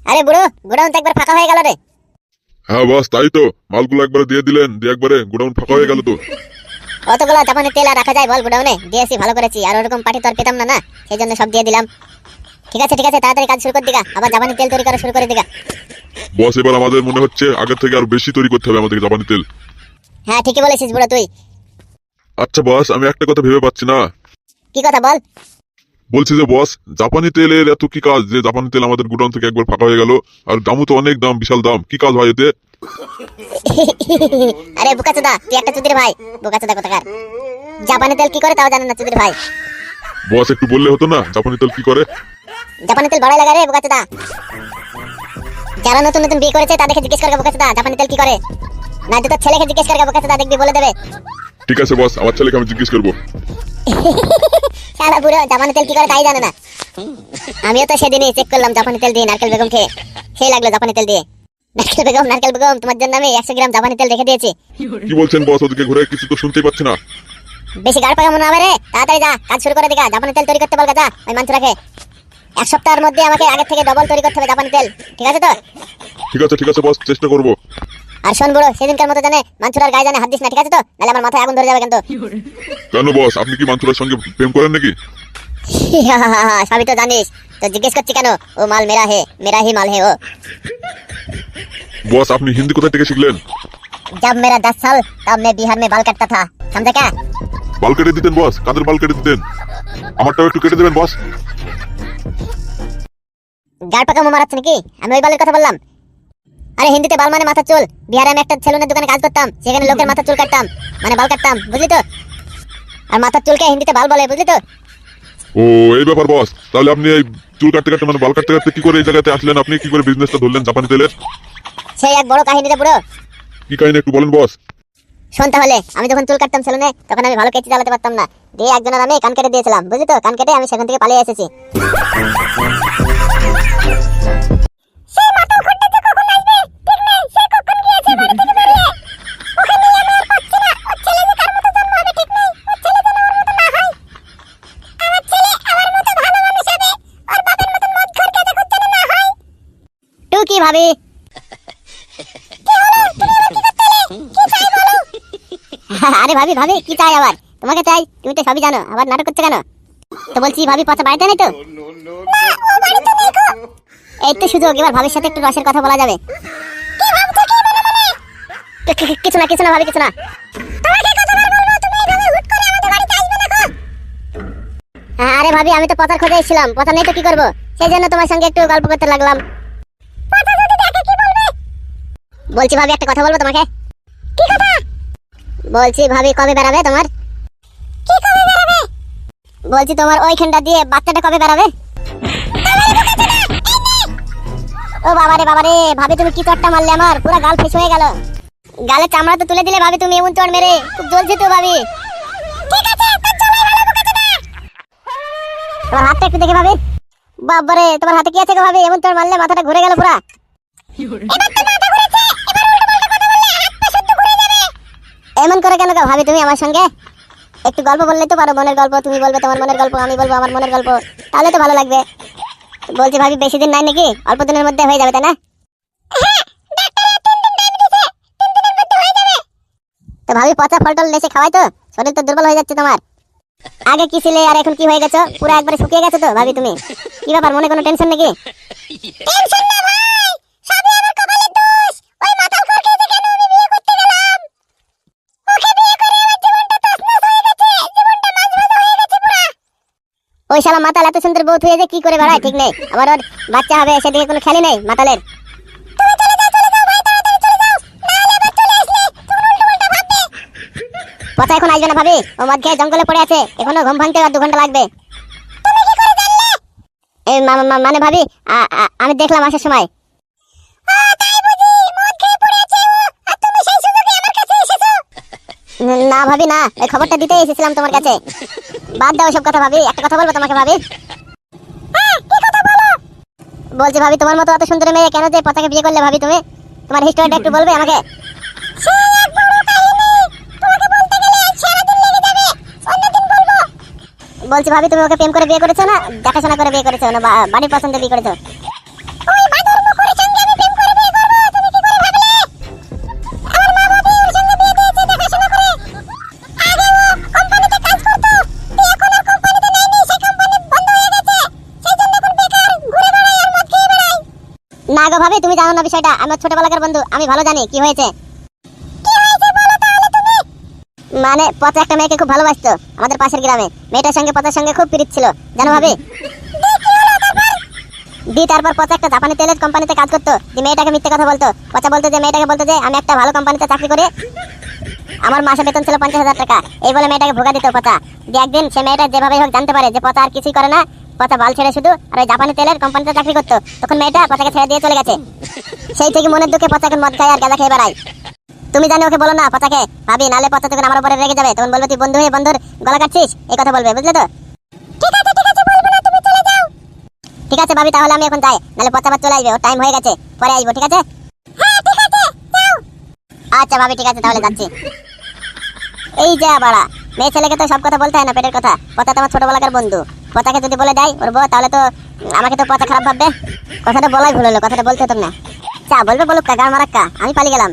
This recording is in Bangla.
আরে বুড়ো গোডাউন তো একবার ফাঁকা হয়ে গেল রে। হ্যাঁ বস তাই তো। মালগুলো একবারে দিয়ে দিলেন দিয়ে একবারে গোডাউন ফাঁকা হয়ে গেল তো। অতগুলো জাপানের তেল আর রাখা যায় বল গোডাউনে দিয়েছি ভালো করেছি। আর ওরকম পার্টি তো আর পেতাম না না? সেই জন্য সব দিয়ে দিলাম। ঠিক আছে ঠিক আছে তাড়াতাড়ি কাজ শুরু করে দিগা। আবার জাপানি তেল তৈরি করা শুরু করে দিগা। বস এবার আমাদের মনে হচ্ছে আগের থেকে আর বেশি তৈরি করতে হবে আমাদেরকে জাপানি তেল। হ্যাঁ ঠিকই বলেছিস বুড়ো তুই। আচ্ছা বস আমি একটা কথা ভেবে পাচ্ছি না। কি কথা বল? বলছি যে বস জাপানি তেলের এত কি কাজ যে জাপানি তেল আমাদের গোডাউন থেকে একবার ফাঁকা হয়ে গেল আর দামও তো অনেক দাম বিশাল দাম। কি কাজ হয় এতে? আরে বুকাচোদা তুই একটা চুদির ভাই। বুকাচোদা কোথাকার? জাপানি তেল কি করে তাও জানেন না চুদির ভাই। বস একটু বললে হতো না জাপানি তেল কি করে? জাপানি তেল বড়াই লাগা রে বুকাচোদা। যারা নতুন নতুন বিয়ে করেছে তাদেরকে জিজ্ঞেস করবে বুকাচোদা জাপানি তেল কি করে? না তো ছেলেকে জিজ্ঞেস করবে বুকাচোদা দেখবি বলে দেবে। ঠিক আছে বস আমার ছেলেকে আমি জিজ্ঞেস করব। শালা বুড়ো জাপানি তেল কি করে তাই জানে না। আমিও তো সেদিনই চেক করলাম জাপানি তেল দিয়ে নারকেল বেগম খেয়ে। সেই লাগল জাপানি তেল দিয়ে। নারকেল বেগম নারকেল বেগম তোমার জন্য আমি একশো গ্রাম জাপানি তেল রেখে দিয়েছি। কি বলছেন বস ওদিকে ঘুরে কিছু তো শুনতেই পাচ্ছি না। বেশি গাড় পাকা মনে হবে রে তাড়াতাড়ি যা কাজ শুরু করে দিগা জাপানি তেল তৈরি করতে বলগা যা ওই মাঞ্চুরাকে। এক সপ্তাহের মধ্যে আমাকে আগের থেকে ডবল তৈরি করতে হবে জাপানি তেল ঠিক আছে তো? ঠিক আছে ঠিক আছে বস চেষ্টা করব। আর শোন বুড়ো সেদিনকার মতো জানে মাঞ্চুরার গায়ে জানে হাত দিস না ঠিক আছে তো নাহলে আমার মাথায় আগুন ধরে যাবে কিন্তু কেন বস আপনি কি মান্তুরার সঙ্গে প্রেম করেন নাকি সবই তো জানিস তো জিজ্ঞেস করছি কেন ও মাল মেরা হে মেরা হি মাল হে ও বস আপনি হিন্দি কোথা থেকে শিখলেন जब मेरा दस साल तब मैं बिहार में बाल काटता था समझा क्या বাল কেটে দিতেন বস কাদের বাল কেটে দিতেন আমারটাও একটু কেটে দেবেন বস গাড় পাকা মারাচ্ছে নাকি আমি ওই বালের কথা বললাম আরে হিন্দিতে বাল মানে মাথা চুল। বিহারে আমি একটা সেলুনের দোকানে কাজ করতাম সেখানে লোকের মাথা চুল কাটতাম মানে বাল কাটতাম বুঝলি তো? আর মাথার চুলকে হিন্দিতে বাল বলে বুঝলি তো? ও এই ব্যাপার বস তাহলে আপনি এই চুল কাটতে কাটতে মানে বাল কাটতে কাটতে কি করে এই জায়গাতে আসলেন? আপনি কি করে বিজনেসটা ধরলেন জাপানি তেলের সেই এক বড় কাহিনী রে পুরো। কি কাহিনী একটু বলেন বস। শোন তাহলে আমি যখন চুল কাটতাম সেলুনে তখন আমি ভালো কেচি চালাতে পারতাম না। দিয়ে একজনের আমি কান কেটে দিয়েছিলাম বুঝলি তো? কান কেটে আমি সেখান থেকে পালিয়ে এসেছি। তুই কি ভাবি আরে ভাবি ভাবি কি চাই আবার? তোমাকে চাই তুমি তো সবই জানো। আবার নাটক করছ কেন? তো বলছি ভাবি পচা বাড়িতে নেই তো? এই তো সুযোগ এবার ভাবির সাথে একটু রসের কথা বলা যাবে। কি- কিছু না কিছু না ভাবি কিছু না। হ্যাঁ, আরে ভাবি আমি তো পচার খোঁজে এসেছিলাম। পচা নেই তো কি করব? সেই জন্য তোমার সঙ্গে একটু গল্প করতে লাগলাম। বলছি ভাবি একটা কথা বলব তোমাকে। কি কথা? বলছি ভাবি কবে বেরাবে তোমার? কি কবে বেরাবে বলছি তোমার ওইখানটা দিয়ে বাচ্চাটা কবে বেরাবে ও বাবারে বাবারে ভাবি তুমি কি চটটা মারলে আমার? পুরো গাল ফেস হয়ে গেল। গালে চামড়া তো তুলে দিলে ভাবি তুমি এমন চড় মেরে। খুব জ্বলছে তো ভাবি। ঠিক আছে তোর ভালো তোমার হাতটা একটু দেখে ভাবি। বাবারে তোমার হাতে কি আছে গো ভাবি? এমন চড় মারলে মাথাটা ঘুরে গেল পুরা। এবার তো মাথা ঘুরেছে এবার উল্টো পাল্টা কথা বললে হাত পা শুদ্ধ ঘুরে যাবে এমন করে কেন ভাবি, তুমি আমার সঙ্গে? একটু গল্প বললে তো পারো, মনের গল্প। তুমি বলবে তোমার মনের গল্প, আমি বলব আমার মনের গল্প। তাহলে তো ভালো লাগবে। বলছি ভাবি, বেশি দিন নাই নাকি? অল্প দিনের মধ্যে হয়ে যাবে, তাই না? তো ভাবি, পচা ফল টল লেসে খাওয়াই তো? শরীর তো দুর্বল হয়ে যাচ্ছে তোমার। আগে কি ছিলে আর এখন কি হয়ে গেছো? পুরো একবারে শুকিয়ে গেছো তো, ভাবি তুমি? কি ব্যাপার, মনে কোনো টেনশন নাকি? টেনশন না ভাই সবই আমার কপালের দোষ ওই মাথাল খোরকে কেন আমি বিয়ে করতে গেলাম ওকে বিয়ে করে আমার জীবনটা তছনছ হয়ে গেছে জীবনটা মাঝমাঝা হয়ে গেছে পুরা ওই শালা মাতাল এত সুন্দর বউ হয়ে যে কি করে বেড়ায়? ঠিক নেই। আবার ওর বাচ্চা হবে, সেদিকে কোনো খেলি নেই মাতালের। কথা এখন আসবে না ভাবি। ও মদ খেয়ে জঙ্গলে পড়ে আছে। এখনও ঘুম ভাঙতে আর দু ঘণ্টা লাগবে। মানে ভাবি আমি দেখলাম আসার সময়। ন- ভাবি না। এই খবরটা দিতে এসেছিলাম তোমার কাছে। বাদ দাও সব কথা ভাবি একটা কথা বলব তোমাকে ভাবি? বলছি ভাবি তোমার মতো এত সুন্দর মেয়ে কেন যে পতাকে বিয়ে করলে ভাবি তুমি? তোমার হিস্টোরিটা একটু বলবে আমাকে? বলছি ভাবি তুমি ওকে প্রেম করে বিয়ে করেছ না? দেখাশোনা করে বিয়ে করেছ না? বাড়ির পছন্দে বিয়ে করেছ? না গো ভাবি তুমি জানো না বিষয়টা? আমার ছোটবেলাকার বন্ধু আমি ভালো জানি কি হয়েছে? মানে পচা একটা মেয়েকে খুব ভালোবাসতো আমাদের পাশের গ্রামে। মেয়েটার সঙ্গে পচার সঙ্গে খুব প্রীত ছিল জানো ভাবি? দি তারপর? পচা একটা জাপানি তেলের কোম্পানিতে কাজ করতো দি মেয়েটাকে মিথ্যে কথা বলতো। পচা বলতো যে মেয়েটাকে বলতো যে আমি একটা ভালো কোম্পানিতে চাকরি করি। আমার মাসে বেতন ছিল পঞ্চাশ হাজার টাকা। এই বলে মেয়েটাকে ভোগা দিত পচা। দি একদিন সে মেয়েটা যেভাবে হোক জানতে পারে যে পচা আর কিছুই করে না। পচা বাল ছেড়ে শুধু আর ওই জাপানি তেলের কোম্পানিতে চাকরি করতো। তখন মেয়েটা পচাকে ছেড়ে দিয়ে চলে গেছে। সেই থেকে মনের দুঃখে পচা এখন মদ খায় আর গাঁজা খেয়ে বেড়ায়। তুমি জানি ওকে বলো না পচাকে ভাবি নালে পচা তখন আমার উপরে রেগে যাবে। তখন বলবে তুই বন্ধু হয়ে বন্ধুর গলা কাটছিস? এই কথা বলবে বুঝলে তো? ঠিক আছে ঠিক আছে বলব না তুমি চলে যাও। ঠিক আছে ভাবি তাহলে আমি এখন যাই। নালে পচা আবার চলে আসবে ওর টাইম হয়ে গেছে। পরে আসব ঠিক আছে? হ্যাঁ ঠিক আছে যাও। আচ্ছা ভাবি ঠিক আছে তাহলে যাচ্ছি। এই যা বাড়া মেয়ে ছেলেকে তো সব কথা বলতে হয় না পেটের কথা। পচা তো আমার ছোটবেলাকার বন্ধু। পচাকে যদি বলে দেয়, ওর বউ তাহলে তো আমাকে তো পচা খারাপ ভাববে। কথাটা বলাই ভুল হলো, কথাটা বলতে হতো না। চা বলবে বলুক কাকা মারাক্কা আমি পালিয়ে গেলাম।